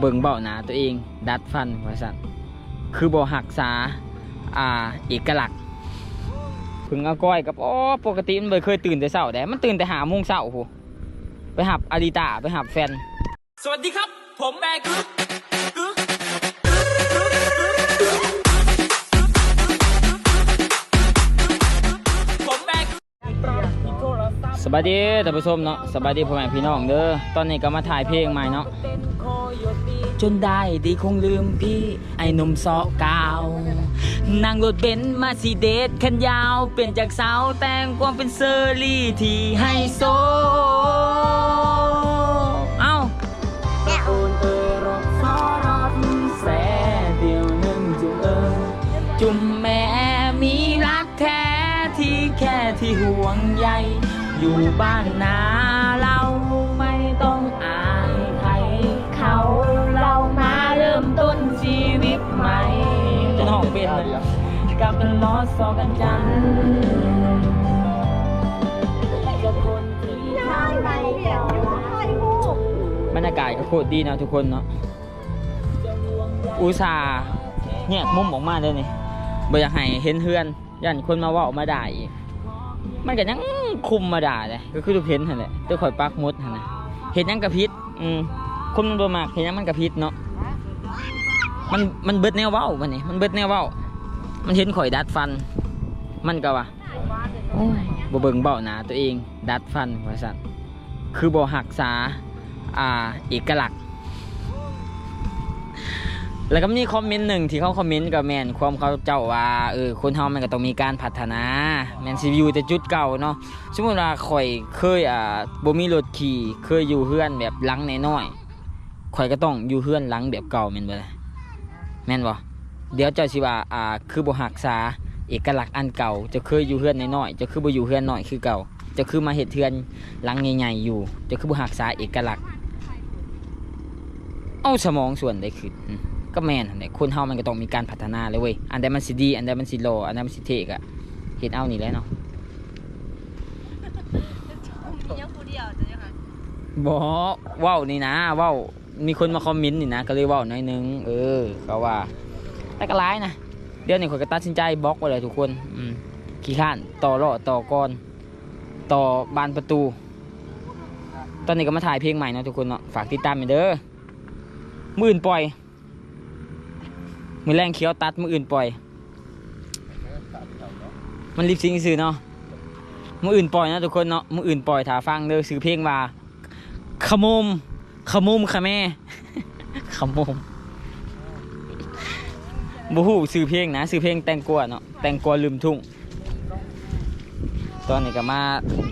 เบิ่งเบ้าหนาตัวเอง ดัดฟันว่าสั่นคือบ่หักษาอ่าเอกลักษณ์เพึ่งเอาก้อยกับอ๋อปกติมันบ่เคยตื่นแต่เช้าแต่มันตื่นแต่หาโมงเช้าโหไปหับอาริตาไปหับแฟน สวัสดีครับผมแบกผมแบกสบายดีท่านผู้ชมเนาะสบายดีพ่อแม่พี่น้องเด้อตอนนี้ก็มาถ่ายเพลงใหม่เนาะ จนได้ดีคงลืมพี่ไอ้หนุ่มซอกกาวนั่งรถเบนซ์มาสีเดทคันยาว เป็นจากสาวแต่งความเป็นเซอร์รี่ที่ไฮโซเอ้าตะโกนเอ่ยรถซอรถแสเดียวหนึ่งจุ่มเอิงจุ่มแม่มีรักแท้ที่แค่ที่ห่วงใยอยู่บ้านนา สอกันจันบรรยากาศก็โคตรดีเนาะทุกคนเนาะอุตส่าห์เนี่ยมุมออกมาเลยนี่บ่อยากให้เห็นเฮือนยันคนมาว่ามาด่าอีกมันก็ยังคุมมาด่าเลยก็คือทุกเห็นหั่นแหละตัวข่อยปักมดหั่นะเห็นยังกระพริบอืมคนมันบ่มากเห็นยังมันกระพริบเนาะมันมันเบิดแนวเว้ามันนี่มันเบิดแนวเว้า มันเห็นข่อยดัดฟัน มันก็ว่าโอ้ยบ่เบิ่งเบ้าหนาตัวเอง ดัดฟันว่าซั่นคือบ่หักษาอ่าเอกลักษณ์แล้วก็มีคอมเมนต์หนึ่งที่เขาคอมเมนต์กับแมนความเขาเจ้าว่าเออคนเฮามันก็ต้องมีการพัฒนาแมนซีวิวแต่จุดเก่าเนาะสมมติว่าข่อยเคยอ่าบ่มีรถขี่เคยอยู่เฮือนแบบหลังน้อยๆข่อยก็ต้องอยู่เฮือนหลังแบบเก่าแม่นบ่ล่ะแม่นบ่ เดี๋ยวเจ้าสิว่าอ่าคือบ่รักษาเอกลักษณ์อันเก่าเจะเคยอยู่เฮือนน้อยๆเจะคือบ่อยู่เฮือนน้อยคือเก่าเจะคือมาเฮ็ดเฮือนหลังใหญ่ๆอยู่เจะคือบ่รักษาเอกลักษณ์ เอาสมองส่วนใดขึ้นอืมก็แม่นหั่นแหละคนเฮามันก็ต้องมีการพัฒนาเลยเว้ยอันใดมันสิดี อันใดมันสิโลอันใดมันสิเทกอะเฮ็ดเอานี่แหละเนาะมียังผู้เดียวจะยังไงบ่เว้านี่นะเว้ามีคนมาคอมเมนต์นี่นะ ก็เลยเว้าหน่อยหนึง เออเขาว่า แต่ก็ร้ายนะเดี๋ยวนี้ข่อยก็ตัดสินใจบล็อกไว้เลยทุกคนอืมขี้ข้านต่อเลาะต่อกรต่อบานประตู ตอนนี้ก็มาถ่ายเพลงใหม่นะทุกคนเนาะฝากติดตามไปเด้อมืออื่นปล่อย มือแรงเขียวตัดมืออื่นปล่อย มันรีบซิงค์ซื้อเนาะมืออื่นปล่อยนะทุกคนเนาะมืออื่นปล่อยถาฟังเด้อซื้อเพลงว่าขมมขมุมค่ะแม่ขมุม บูฮู้ซื้อเพลงนะซื้อเพลงแตงกวาเนาะแตงกวาลืมทุ่ง ตอนนี้ก็มา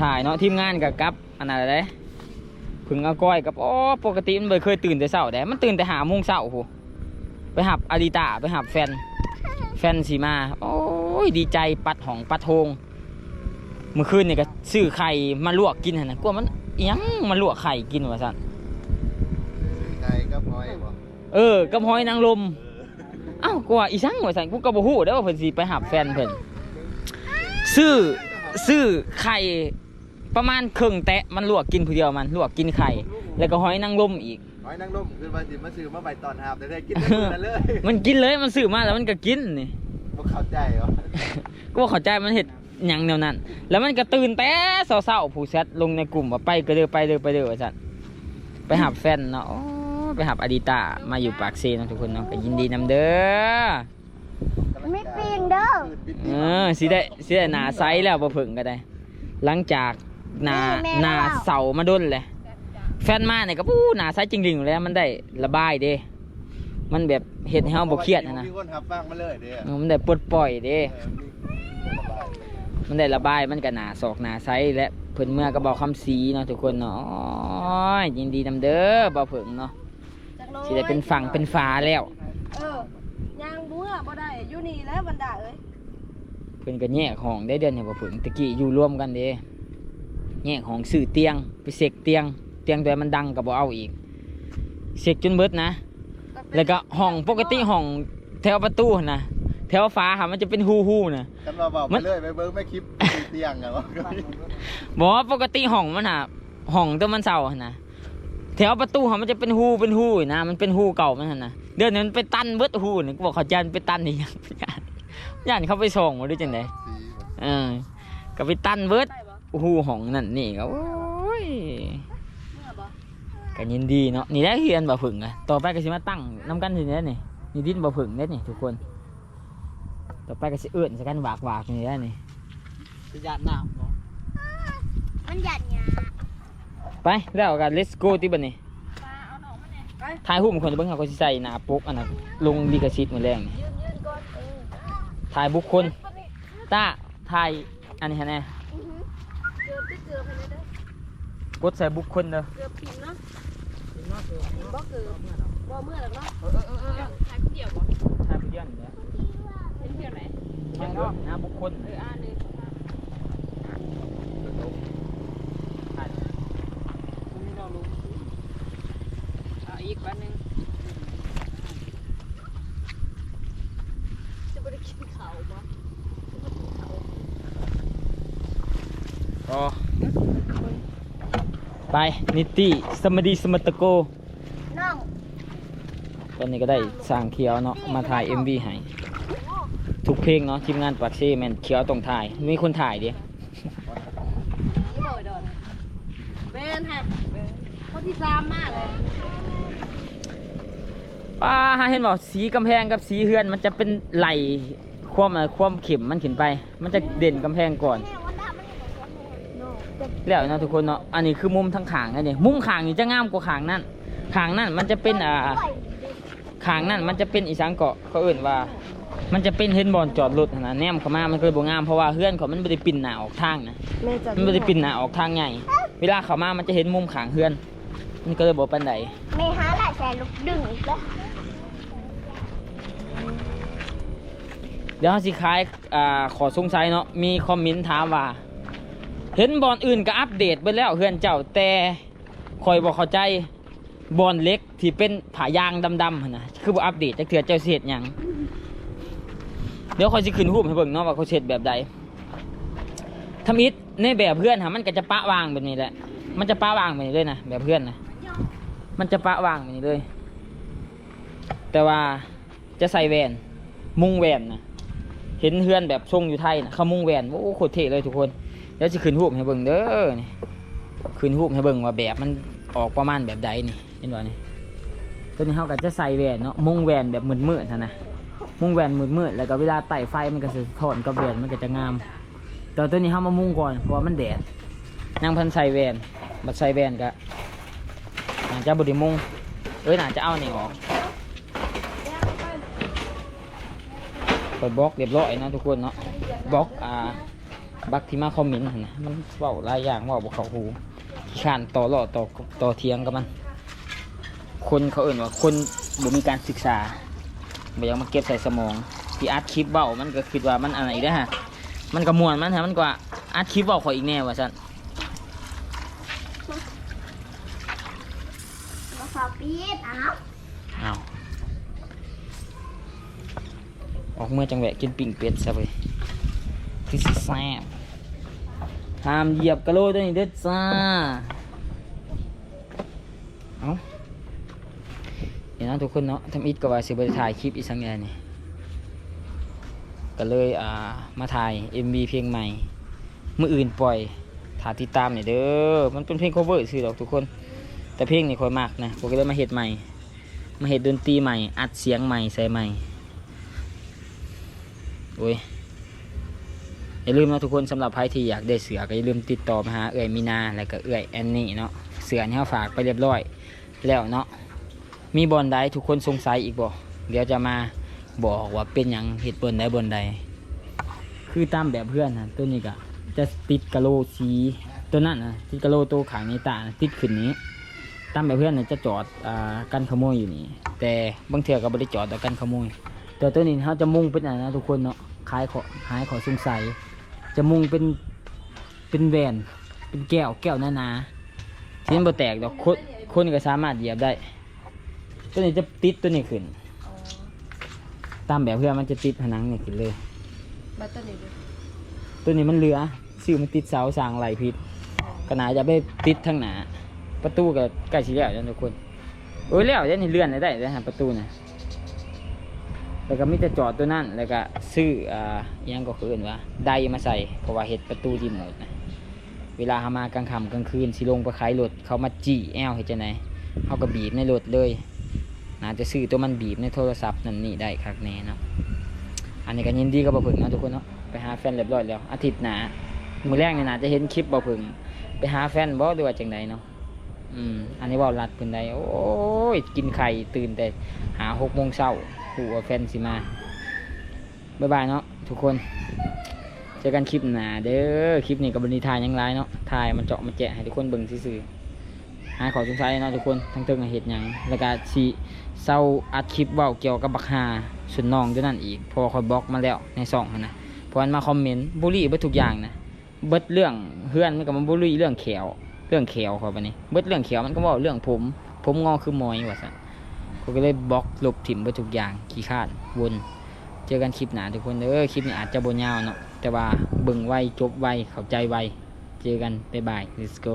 ถ่ายเนาะทีมงานกับกับอันนั้นอะไรเพึ่งเอาก้อยกับอ๋อปกติมันบ่เคยตื่นแต่เช้าแต่มันตื่นแต่หาโมงเช้าโหไปหับอาริตาไปหับแฟน แฟนสีมา โอ้ยดีใจปัดหองปัดโทงเมื่อคืนนี่ก็ซื้อไข่มาลวกกินหั่นนะกลัวมันอิหยังมาลวกไข่กินว่าซั่นไก่ก็พลอยบ่เออกับหอยนางรม อ้าวกลัวอีสังว่าซั่นกูก็บ่ฮู้เด้อว่าเพิ่นสิไปหับแฟนเพิ่นซื้อซื้อไข่ประมาณครึ่งแตะมันลวกกินผู้เดียวมันลวกกินไข่ แล้วก็หอยนางรมอีก หอยนางรมคือมาสิมาซื้อมาใบตอนหาบแต่ได้กินได้นั่นเลยมันกินเลยมันซื้อมาแล้วมันก็กินนี่บ่เข้าใจเหรอก็บ่เข้าใจมันเห็ดหยังแนวนั้น แล้วมันก็ตื่นแต่เช้าๆผู้แชทลงในกลุ่มว่าไปก็เด้อไปเด้อไปเด้อว่าซั่นไปหับแฟนเนาะโอ้ ไปหับอดีตามาอยู่ปากเซเนาะทุกคนเนาะก็ยินดีนำเด้อไม่ปีงเด้อเออสิได้สิได้หนาไซส์แล้วบ่เพิ่งก็ได้ หลังจากหนาหนาเสามาด้นเลย แฟนมาเนี่ยก็ปู้หนาไซส์จริงๆอยู่แล้วมันได้ระบายเด้มันแบบเฮ็ดให้เฮาบ่เครียดนะนะมีคนหับฟังมาเลยเด้อเออมันได้ปลดปล่อยเด้เออมีมันได้ระบายมันก็หนาศอกหนาไซส์และเพิ่นเมื่อก็บอกคำสีเนาะทุกคนเนาะโอ้ยยินดีนำเด้อบ่เพิ่งเนาะ สิได้เป็นฝั่งเป็นฝาแล้ว เออย่างเมื่อบ่ได้อยู่นี่แล้วบรรดาเอ้ยเพิ่นก็แยกห้องได้เดือนเนี่ยบ่เพิ่งตะกี้อยู่รวมกันเด้แยกห้องซื้อเตียง ไปเสกเตียง เตียงตัวมันดังก็บ่เอาอีกเสกจนเบิดนะ แล้วก็ห้องปกติห้องแถวประตูหั่นนะแถวฟ้าค่ะมันจะเป็นฮูฮูๆนะกันมาบอกมัมานเลยไปเบิ่งไม่คลิปเตียงเหรอบอกว่าปกติห้องมันน่ะห้องตัวมันเสาหั่นนะแถถวประตูเขามันจะเป็นหูเป็นหูนะ มันเป็นหูเก่ามันหั่นนะเดือนนั้นไปตันเบิดหูนี่ก็บอกเขาจะไปตันนี่ยังย่านย่านเขาไปส่งมาด้วยจังไดสีเออก็ไปตันเบิดได้บ่หูของนั่นนี่ก็โอ้ยเมื่อบ่ก็ยินดีเนาะนี่ได้เฮียนบ่ผึ่งอะต่อไปก็สิมาตั้งน้ำกันทีนี้นี่นี่ดินบ่ผึ่งเด้นี่ทุกคน ต่อไปก็สิเอื้อนสักกันวากวากนี่ได้นี่สีหยาดหนาวเนาะมันหยัดหยา ไปแล้วกัน let's go ที่บันนี้ปลาเอาหนองมาแน่ไปถ่ายรูปคนเบิ่งเขาก็สิใส่หน้าปกอันนั้นลงลิขสิทธิ์มื้อแรงนี่ยืนยืนก่อนเออถ่ายบุคคลตาถ่ายอันนี้ฮะแน่เกือบที่เกือบไปเลยเด้อกดใส่บุคคลเด้อเกือบพิมพ์เนาะบ่เกือบบ่เมื่อหรอกเนาะถ่ายคนเดียวบ่ถ่ายผู้เดียวนี่แหละเป็นเพียงไหนเพียงเด้อหน้าบุคคลเอออ่านเลยถ่าย ตรงนี้เราลงเอาอีก วันหนึ่งจะบ่ได้กินข้าวบ่ก็ไป นิติสมดีสมตะโก น้องตอนนี้ก็ได้สร้างเขียวเนาะมาถ่าย MV ให้ทุกเพลงเนาะทีมงานปากเซ่แมนเขียวต้องถ่าย มีคนถ่ายดินี่บ่ไอ้ดอนแม่นฮะคนที่สามมาเลย ป้าหาเห็นบอกสีกำแพงกับสีเฮือนมันจะเป็นไหลความเอ่อความเข็มมันขึ้นไป มันจะเด่นกำแพงก่อนแม่ว่าดามันอยู่กับคนโน่จะแล้วเนาะทุกคนเนาะอันนี้คือมุมทั้งขางนั่นเองมุมขางนี่จะงามกว่าขางนั่นขางนั่นมันจะเป็นอ่าปล่อยขางนั่นมันจะเป็นอีสานเกาะเขาเอื่นว่า มันจะเป็นเห็นบอลจอดรถนะแนมเข้ามามันก็เลยบ่งามเพราะว่าเฮือนเขามันไม่ได้ปิ่นหน้าออกทางนะแม่จะมันไม่ได้ปิ่นหน้าออกทางใหญ่เวลาเข้ามามันจะเห็นมุมขางเฮือนมันก็เลยบ่ปานใดแม่หาหลายแสนลูกดึงอีกแล้ว เดี๋ยวเราสิคายอ่าขอสงสัยเนาะมีคอมเมนต์ถามว่า เห็นบอลอื่นก็อัปเดตไปแล้วเฮือนเจ้าแต่คอยบอกเข้าใจบอลเล็กที่เป็นผายางดำๆหั่นนะคือบ่อัปเดตจักเทื่อเจ้าสิเฮ็ดหยังเดี๋ยวคอยสิขึ้นรูปให้เบิ่งเนาะว่าเขาเฮ็ดแบบใดทำอิฐในแบบเพื่อนหามันก็จะปะวางแบบนี้แหละ มันจะปะวางแบบนี้เลยนะแบบเพื่อนนะมันจะปะวางแบบนี้เลย แต่ว่าจะใส่แหวน มุงแหวนนะ เห็นเฮือนแบบทรงอยู่ไทยนะเขามุงแหวนโอ้โคตรเท่เลยทุกคนเดี๋ยวจะขึ้นรูปให้เบิ่งเด้อนี่ขึ้นรูปให้เบิ่งว่าแบบมันออกประมาณแบบใดนี่เห็นบ่นี่ตัวนี้เขาก็จะใส่แหวนเนาะมุงแหวนแบบมืดๆนะนะมุงแหวนมืดๆแล้วก็เวลาไต่ไฟมันก็จะถอนกับแหวนมันก็จะงามแต่ตัวนี้เขามามุงก่อนเพราะมันแดดนางพันใส่แหวนบัดใส่แหวนก็น่าจะบไดิมุงเอ้ยน่าจะเอานี่ออก เปิดบล็อกเรียบร้อยนะทุกคนเนาะบล็อกอ่าบักที่มาคอมเมนต์หั่นนะมันเว้าหลายอย่างเว่าบ่เข้าหูขี้ข้านต่อรอต่อต่อเทียงกับมัน คนเขาเอ่นว่าคนบ่มีการศึกษาบ่อยังมาเก็บใส่สมองที่อัดคลิปเว้ามันก็คิดว่ามันอะไรได้อฮะมันก็ม่วนมันฮะมันกว่าอัดคลิปเว้าขอยอีกแน่ว่าซั่นมาฝากปี๊ดอ้าวอ้าว ออกเมื่อจังแหวะกินปิ่งเป็ดซะเว้ยคือแซ่บห้ามเหยียบกะโหลตัวนี้เด็ดจ้า เอาเห็นนะทุกคนเนาะทำอิดก็ว่าสิบไปถ่ายคลิปอีสักอย่างนี่ก็เลยอ่ามาถ่าย MV เพลงใหม่ มืออื่นปล่อยถ่ายติดตามหน่อยเด้อ มันเป็นเพลง cover ซื่อดอกทุกคน แต่เพลงนี่ค่อยมากนะผมก็เลยมาเฮ็ดใหม่ มาเฮ็ดดนตรีใหม่ อัดเสียงใหม่ใส่ใหม่ โอ้ยอย่าลืมนะทุกคนสำหรับใครที่อยากได้เสือก็อย่าลืมติดต่อมาหาเอื่อยมีนาและก็เอื่อยแอนนี่เนาะเสือนี่เขาฝากไปเรียบร้อยแล้วเนาะมีบอลใดทุกคนสงสัยอีกบ่เดี๋ยวจะมาบอกว่าเป็นหยังเหตุบนใดบนใด คือตามแบบเพื่อนนะตัวนี้ก็จะติดกะโลสีตัวนั้นนะติดกะโลตัวขางนี้ตานะติดขึ้นนี้ตามแบบเพื่อนนะจะจอดอกันขโมยอยู่นี่แต่บางเทื่อก็ไม่ได้จอดแต่กันขโมย แต่ตัวนี้เขาจะมุ่งเป็นอะไรนะทุกคนเนาะขายขอหายขอสงสัย จะมุ่งเป็นเป็นแหวนเป็นแก้วแก้วหนาๆที่มันบ่แตกดอกคนคนก็สามารถเหยียบได้ ตัวนี้จะติดตัวนี้ขึ้น ตามแบบเพื่อนมันจะติดผนังนี่ขึ้นเลย บัตเตอร์นี่ดิตัวนี้มันเหลือซื้อมันติดเสาสางไหลพิษขนาดจะไปติดทั้งหนา ประตูก็ใกล้สิแล้วแล้วทุกคนโอ้ยแล้วเดี๋ยวนี่เลื่อนได้ได้ฮะประตูน่ะ แล้วก็มีแต่จอดตัวนั้นแล้วก็ซื้ออ่าอยังก็คืออื่นว่าได้มาใส่เพราะว่าเฮ็ดประตูรีโมทนะเวลาเฮามากลางค่ำกลางคืนสิลงไปขายรถเขามาจี้แอวเฮ็ดจังไดเฮาก็บีบในรถเลยน่าจะซื้อตัวมันบีบในโทรศัพท์นั่นนี่ได้คักแน่เนาะอันนี้ก็ยินดีกับบ่าวพิ่งเนาะทุกคนเนาะไปหาแฟนเรียบร้อยแล้วอาทิตย์หน้ามือแรกเนี่ยน่าจะเห็นคลิปบ่าวพิ่งไปหาแฟนบ่หรือว่าจังไดเนาะ อืมอันนี้ว่ารัดเพิ่นได้โอ้ยกินไข่ตื่นแต่หาหกโมงเช้าหูว่าแฟนสิมาบ๊ายบายเนาะทุกคน เจอกันคลิปหน้าเด้อคลิปนี้กับบรรณีทายยังไรเนาะทายมันเจาะมาแจะให้ทุกคนเบิ่งซื่อๆหาขอสงสัยเนาะทุกคนทั้งเติงกับเหตุยังแล้วก็สิเศร้าอัดคลิปเว้าเกี่ยวกับบักฮาสุนนองด้วยนั่นอีกพอคอยบล็อกมาแล้วในซองนะพราะมันมาคอมเมนต์บูลลี่เบิดทุกอย่างนะเบิดเรื่องเพื่อนมันก็มาบูลลี่เรื่องแขว รื่องเขวเขาไปนี่เบิดเรื่องเขวมันก็บอกเรื่องผม ผมงอคือมอยว่าสันก็เลยบล็อกลบถิ่มไปทุกอย่างขี้ขานวนเจอกันคลิปหนาทุกคนเออคลิปนี้อาจจะบนยาวเนาะแต่ว่าเบิ่งไวจบไวเข้าใจไวเจอกันบ๊ายบาย let's go